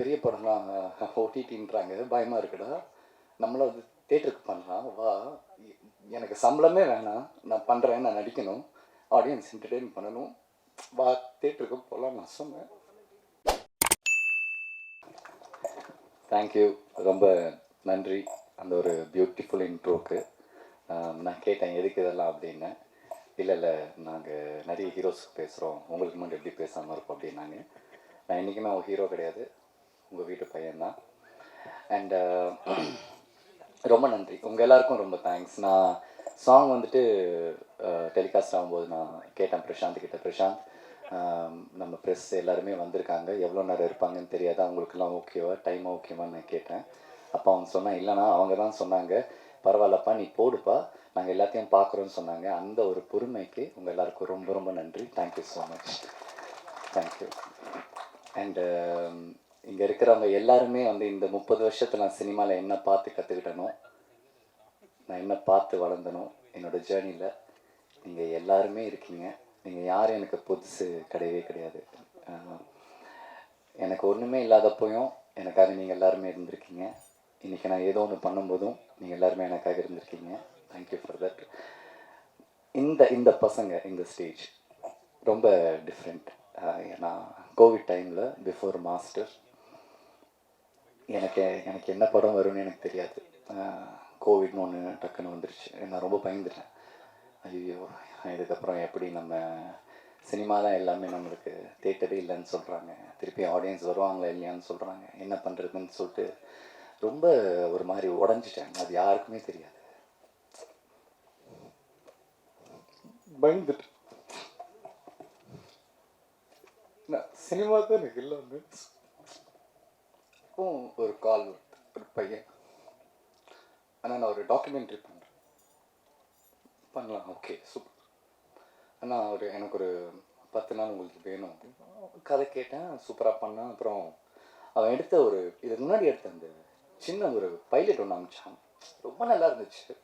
பெரிய படம்லாம் ஓடிடின்றாங்க பயமாக இருக்குடா. நம்மளும் அது தேட்டருக்கு பண்ணலாம் வா எனக்கு சம்பளமே வேணாம். நான் பண்ணுறேன் நான் நடிக்கணும். ஆடியன்ஸ் என்டர்டெயின் பண்ணணும். வா தேட்டருக்கு போகலாம் நான் சொன்னேன். தேங்க்யூ ரொம்ப நன்றி. அந்த ஒரு பியூட்டிஃபுல் இன்ட்ரோக்கு நான் கேட்டேன் எதுக்கு இதெல்லாம் அப்படின்னு. இல்லை இல்லை நாங்கள் நிறைய ஹீரோஸ் பேசுகிறோம் உங்களுக்கு மட்டும் எப்படி பேசாமல் இருப்போம் அப்படின்னாங்க. நான் இன்றைக்குமே ஒரு ஹீரோ கிடையாது. உங்கள் வீட்டு பையன்தான். அண்டு uh, ரொம்ப நன்றி. உங்கள் எல்லாருக்கும் ரொம்ப தேங்க்ஸ் நான் சாங் வந்துட்டு uh, டெலிகாஸ்ட் ஆகும்போது நான் கேட்டேன் பிரசாந்த் கிட்ட. பிரசாந்த் um, நம்ம ப்ரெஸ் எல்லாருமே வந்திருக்காங்க. எவ்வளோ நேரம் இருப்பாங்கன்னு தெரியாது? அவங்களுக்குலாம் ஓகேவா டைம் ஓகேவான்னு நான் கேட்டேன். அப்போ அவங்க சொன்னால் இல்லைனா அவங்க தான் சொன்னாங்க. பரவாயில்லப்பா நீ போடுப்பா. நாங்கள் எல்லாத்தையும் பார்க்குறோன்னு சொன்னாங்க. அந்த ஒரு பொறுமைக்கு உங்கள் எல்லாருக்கும் ரொம்ப ரொம்ப நன்றி. Thank you so much thank you and இங்கே இருக்கிறவங்க எல்லாருமே வந்து இந்த முப்பது வருஷத்தில் நான் சினிமாவில் என்ன பார்த்து கற்றுக்கிட்டனோ நான் என்ன பார்த்து வளர்ந்தனோ என்னோடய ஜேர்னியில் நீங்கள் எல்லாருமே இருக்கீங்க. நீங்கள் யாரும் எனக்கு புதுசு கிடையவே கிடையாது. எனக்கு ஒன்றுமே இல்லாதப்போயும் எனக்காக நீங்கள் எல்லாருமே இருந்திருக்கீங்க. இன்றைக்கி நான் ஏதோ ஒன்று பண்ணும்போதும் நீங்கள் எல்லாருமே எனக்காக இருந்திருக்கீங்க. தேங்க்யூ ஃபார் தட் இந்த இந்த பசங்க இந்த ஸ்டேஜ் ரொம்ப டிஃப்ரெண்ட் ஏன்னா கோவிட் டைமில் பிஃபோர் மாஸ்டர் எனக்கு எனக்கு என்ன படம் வரும்னு எனக்கு தெரியாது. கோவிட்னு ஒன்று டக்குன்னு வந்துருச்சு. நான் ரொம்ப பயந்துட்டேன். ஐயோ இதுக்கப்புறம் எப்படி நம்ம சினிமா தான் எல்லாமே நம்மளுக்கு தேட்டரே இல்லைன்னு சொல்கிறாங்க திருப்பி ஆடியன்ஸ் வருவாங்களா இல்லையான்னு சொல்கிறாங்க என்ன பண்ணுறதுன்னு சொல்லிட்டு ரொம்ப ஒரு மாதிரி உடஞ்சிட்டேன். அது யாருக்குமே தெரியாது. பயந்துட்டு சினிமா தான் எனக்கு எல்லாமே அப்போ ஒரு கால் வருது ஒரு பையன். ஆனால் நான் ஒரு டாக்குமெண்ட்ரி பண்ணுறேன் பண்ணலாம் ஓகே சூப்பர் ஆனால் ஒரு எனக்கு ஒரு பத்து நாள் உங்களுக்கு வேணும். அப்படின்னு கதை கேட்டேன் சூப்பராக பண்ணேன். அப்புறம் அவன் எடுத்த ஒரு இதுக்கு முன்னாடி எடுத்த அந்த சின்ன ஒரு பைலட் ஒன்று அமிச்சான் ரொம்ப நல்லா இருந்துச்சு.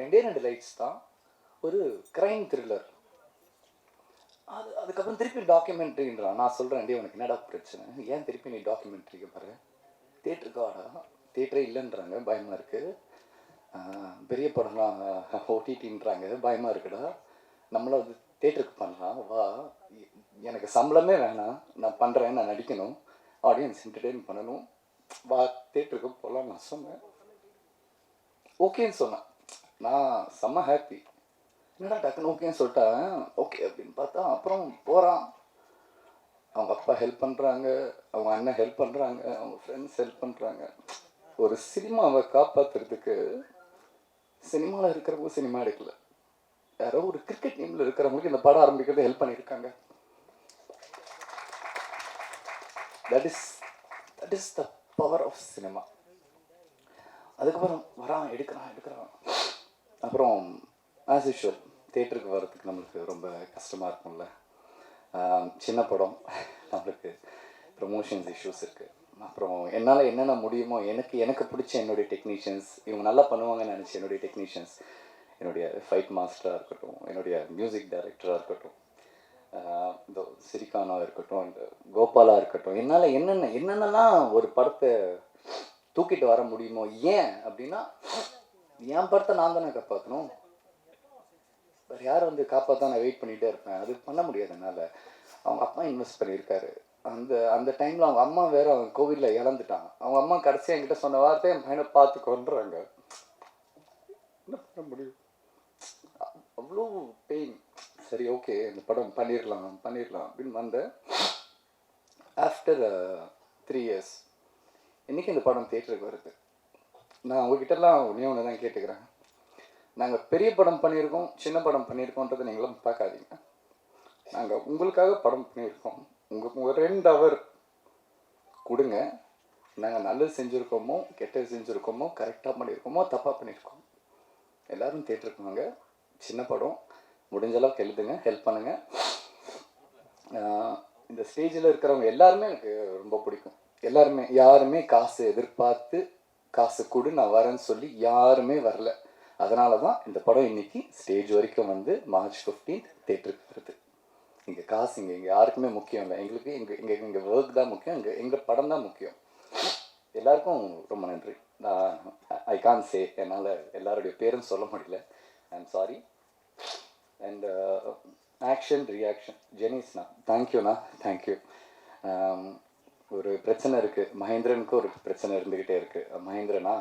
ரெண்டே ரெண்டு லைட்ஸ் தான். ஒரு கிரைம் த்ரில்லர் அது அதுக்கப்புறம் திருப்பி டாக்குமெண்ட்ரின்றான் நான் சொல்கிறேன் டே உனக்கு என்னடா பிரச்சனை? ஏன் திருப்பி நீ டாக்குமெண்ட்ரிக்கு பாரு தேட்டருக்கு வாடா தேட்டரே இல்லைன்றாங்க பயமாக இருக்குது பெரிய படம்லாம் ஓடிடின்றாங்க பயமாக இருக்குடா. நம்மளும் வந்து தேட்டருக்கு பண்ணலாம் வா. எனக்கு சம்பளமே வேணாம் நான் பண்ணுறேன் நான் நடிக்கணும். ஆடியன்ஸ் என்டர்டெயின் பண்ணணும். வா தேட்டருக்கு போகலாம் நான் சொன்னேன். ஓகேன்னு சொன்னேன். நான் செம்ம ஹாப்பி என்னடா டக்குன்னு ஓகேன்னு சொல்லிட்டேன். ஓகே அப்படின்னு பார்த்தா அப்புறம் போகிறான் அவங்க அப்பா ஹெல்ப் பண்ணுறாங்க அவங்க அண்ணன் ஹெல்ப் பண்ணுறாங்க அவங்க ஃப்ரெண்ட்ஸ் ஹெல்ப் பண்ணுறாங்க ஒரு சினிமாவை காப்பாற்றுறதுக்கு சினிமாவில் இருக்கிறவங்க சினிமா எடுக்கல. யாரோ ஒரு கிரிக்கெட் டீமில் இருக்கிறவங்களுக்கு இந்த படம் ஆரம்பிக்கிறது ஹெல்ப் பண்ணியிருக்காங்க. That is that is the power of cinema அதுக்கப்புறம் வரான் எடுக்கிறான் எடுக்கிறான். அப்புறம் ஆஸ் யூஷுவல் தேட்டருக்கு வர்றதுக்கு நம்மளுக்கு ரொம்ப கஷ்டமாக இருக்கும்ல. சின்ன படம். நம்மளுக்கு ப்ரொமோஷன்ஸ் இஷ்யூஸ் இருக்குது அப்புறம் என்னால் என்னென்ன முடியுமோ எனக்கு எனக்கு பிடிச்ச என்னுடைய டெக்னீஷியன்ஸ் இவங்க நல்லா பண்ணுவாங்கன்னு நினச்சி என்னுடைய டெக்னீஷியன்ஸ் என்னுடைய ஃபைட் மாஸ்டராக இருக்கட்டும் என்னுடைய மியூசிக் டைரக்டராக இருக்கட்டும் இந்த சிரிகானா இருக்கட்டும் இந்த கோபாலா இருக்கட்டும் என்னால் என்னென்ன என்னென்னலாம் ஒரு படத்தை தூக்கிட்டு வர முடியுமோ ஏன் அப்படின்னா என் படத்தை நான் தானே காப்பாற்றணும் வேறு யார் வந்து காப்பாற்ற நான் வெயிட் பண்ணிகிட்டே இருப்பேன்? அது பண்ண முடியாது என்னால். அவங்க அப்பா இன்வெஸ்ட் பண்ணியிருக்காரு. அந்த அந்த டைமில் அவங்க அம்மா வேற அவங்க கோவிலில் இழந்துட்டான் அவங்க அம்மா கடைசியாக என்கிட்ட சொன்ன வார்த்தை என் பையனை பார்த்து கொண்டுறாங்க என்ன பண்ண முடியும்? அவ்வளோ பெயின் சரி ஓகே இந்த படம் பண்ணிடலாம் பண்ணிடலாம் அப்படின்னு வந்தேன். ஆஃப்டர் த்ரீ இயர்ஸ் இன்றைக்கி இந்த படம் தேட்டருக்கு வருது. நான் உங்ககிட்டலாம் ஒன்றே ஒன்று தான் கேட்டுக்கிறேன். நாங்கள் பெரிய படம் பண்ணியிருக்கோம் சின்ன படம் பண்ணியிருக்கோன்றதை நீங்களும் பார்க்காதீங்க. நாங்கள் உங்களுக்காக படம் பண்ணியிருக்கோம். உங்கள் உங்கள் ரெண்டு அவர் கொடுங்க. நாங்கள் நல்லது செஞ்சுருக்கோமோ கெட்டது செஞ்சுருக்கோமோ கரெக்டாக பண்ணியிருக்கோமோ தப்பாக பண்ணியிருக்கோம். எல்லோரும் தேட்டருக்கு வாங்க சின்ன படம். முடிஞ்ச அளவுக்கு எழுதுங்க ஹெல்ப் பண்ணுங்கள் இந்த ஸ்டேஜில் இருக்கிறவங்க எல்லாருமே எனக்கு ரொம்ப பிடிக்கும். எல்லாருமே யாருமே காசு எதிர்பார்த்து காசு கொடு நான் வரேன்னு சொல்லி யாருமே வரல. அதனால தான் இந்த படம் இன்னைக்கு ஸ்டேஜ் வரைக்கும் வந்து மார்ச் 15th தேட்டருக்கு வருது. இங்கே காசு இங்கே இங்கே யாருக்குமே முக்கியம் இல்லை. எங்களுக்கு எங்கள் இங்கே இங்கே ஒர்க் தான் முக்கியம் இங்கே எங்கள் படம் தான் முக்கியம். எல்லாருக்கும் ரொம்ப நன்றி. நான் ஐ கான் சே என்னால் எல்லாருடைய பேரும் சொல்ல முடியல. I am sorry and action reaction ஜெனிஸ்ண்ணா தேங்க்யூண்ணா தேங்க்யூ ஒரு பிரச்சனை இருக்குது மகேந்திரனுக்கு ஒரு பிரச்சனை இருந்துக்கிட்டே இருக்குது மகேந்திரனா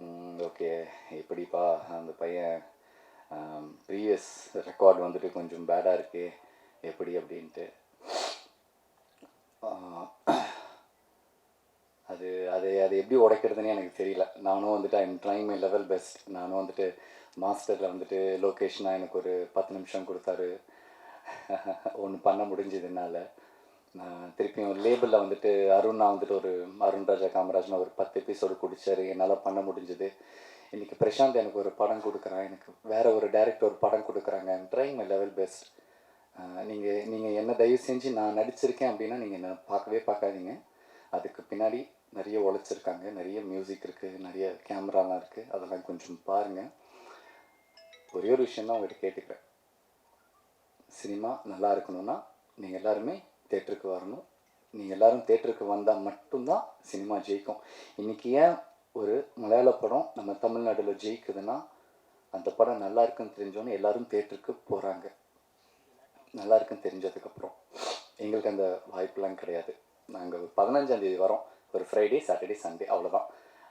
ஓகே. எப்படிப்பா அந்த பையன் ப்ரீவியஸ் ரெக்கார்ட் வந்துட்டு கொஞ்சம் பேடாக இருக்கு. எப்படி அப்படின்ட்டு. அது அது அது எப்படி உடைக்கிறதுனே எனக்கு தெரியல. நானும் வந்துட்டு I'm trying my level best நானும் வந்துட்டு மாஸ்டரில் வந்துட்டு லொக்கேஷனாக எனக்கு ஒரு பத்து நிமிஷம் கொடுத்தாரு. ஒன்று பண்ண முடிஞ்சது என்னால். திருப்பியும் லேபிளில் வந்துட்டு அருணா வந்துட்டு ஒரு அருண் ராஜா காமராஜ்னு ஒரு பத்து எபிசோடு குடித்தார். என்னால் பண்ண முடிஞ்சது. இன்றைக்கி பிரசாந்த் எனக்கு ஒரு படம் கொடுக்குறான். எனக்கு வேறு ஒரு டேரக்டர் ஒரு படம் கொடுக்குறாங்க. ட்ரைங் மை லெவல் பெஸ்ட் நீங்கள் நீங்கள் என்ன தயவு செஞ்சு நான் நடிச்சிருக்கேன் அப்படின்னா நீங்கள் என்ன பார்க்கவே பார்க்காதீங்க. அதுக்கு பின்னாடி நிறைய உழைச்சிருக்காங்க. நிறைய மியூசிக் இருக்குது நிறைய கேமராலாம் இருக்குது அதெல்லாம் கொஞ்சம் பாருங்கள் ஒரே ஒரு விஷயம் தான் உங்கள்கிட்ட கேட்டுக்கிறேன். சினிமா நல்லா இருக்கணும்னா நீங்கள் எல்லாருமே தேட்டருக்கு வரணும். நீங்கள் எல்லோரும் தேட்டருக்கு வந்தால் மட்டும்தான் சினிமா ஜெயிக்கும். இன்றைக்கி ஏன் ஒரு மலையாள படம் நம்ம தமிழ்நாட்டில் ஜெயிக்குதுன்னா அந்த படம் நல்லா இருக்குன்னு தெரிஞ்சோன்னே எல்லாரும் தேட்டருக்கு போகிறாங்க நல்லா இருக்குன்னு தெரிஞ்சதுக்கப்புறம். எங்களுக்கு அந்த வாய்ப்பெலாம் கிடையாது. நாங்கள் பதினஞ்சாந்தேதி வரோம். ஒரு ஃப்ரைடே சாட்டர்டே சண்டே அவ்வளோதான்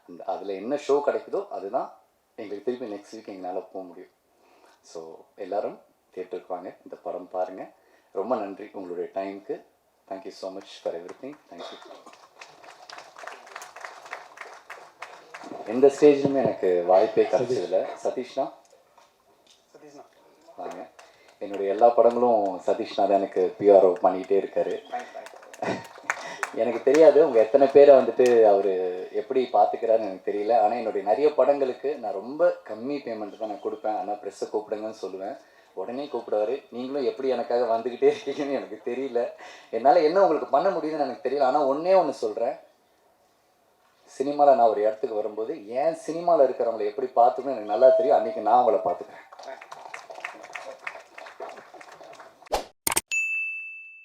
அந்த அதில் என்ன ஷோ கிடைக்குதோ அதுதான் எங்களுக்கு திருப்பி நெக்ஸ்ட் வீக் எங்களால் போக முடியும். ஸோ எல்லோரும் தேட்டருக்கு வாங்க. இந்த படம் பாருங்கள் ரொம்ப நன்றி உங்களுடைய டைமுக்கு. Thank you so much for everything thank you எந்த ஸ்டேஜ்லையுமே எனக்கு வாய்ப்பே கிடைச்சதில்ல. சதீஷ்னா? சதீஷ்ண்ணா வாங்க. என்னுடைய எல்லா படங்களும் சதீஷ்னா தான் எனக்கு பிஆர்ஓ பண்ணிக்கிட்டே இருக்காரு. எனக்கு தெரியாது. உங்கள் எத்தனை பேரை வந்துட்டு அவர் எப்படி பார்த்துக்கிறாருன்னு எனக்கு தெரியல. ஆனால் என்னுடைய நிறைய படங்களுக்கு நான் ரொம்ப கம்மி பேமெண்ட் தான் நான் கொடுப்பேன். ஆனால் ப்ரெஸ்ஸை கூப்பிடுங்கன்னு சொல்லுவேன். உடனே கூப்பிடுவாரு. நீங்களும் எப்படி எனக்காக வந்துக்கிட்டே இருக்கீங்கன்னு எனக்கு தெரியல. என்னால் என்ன உங்களுக்கு பண்ண முடியுதுன்னு எனக்கு தெரியல. ஆனால் ஒன்றே ஒன்று சொல்கிறேன் சினிமாவில் நான் ஒரு இடத்துக்கு வரும்போது ஏன் சினிமாவில் இருக்கிறவங்களை எப்படி பார்த்துக்கணும் எனக்கு நல்லா தெரியும். அன்றைக்கி நான் அவங்கள பார்த்துக்கிறேன்.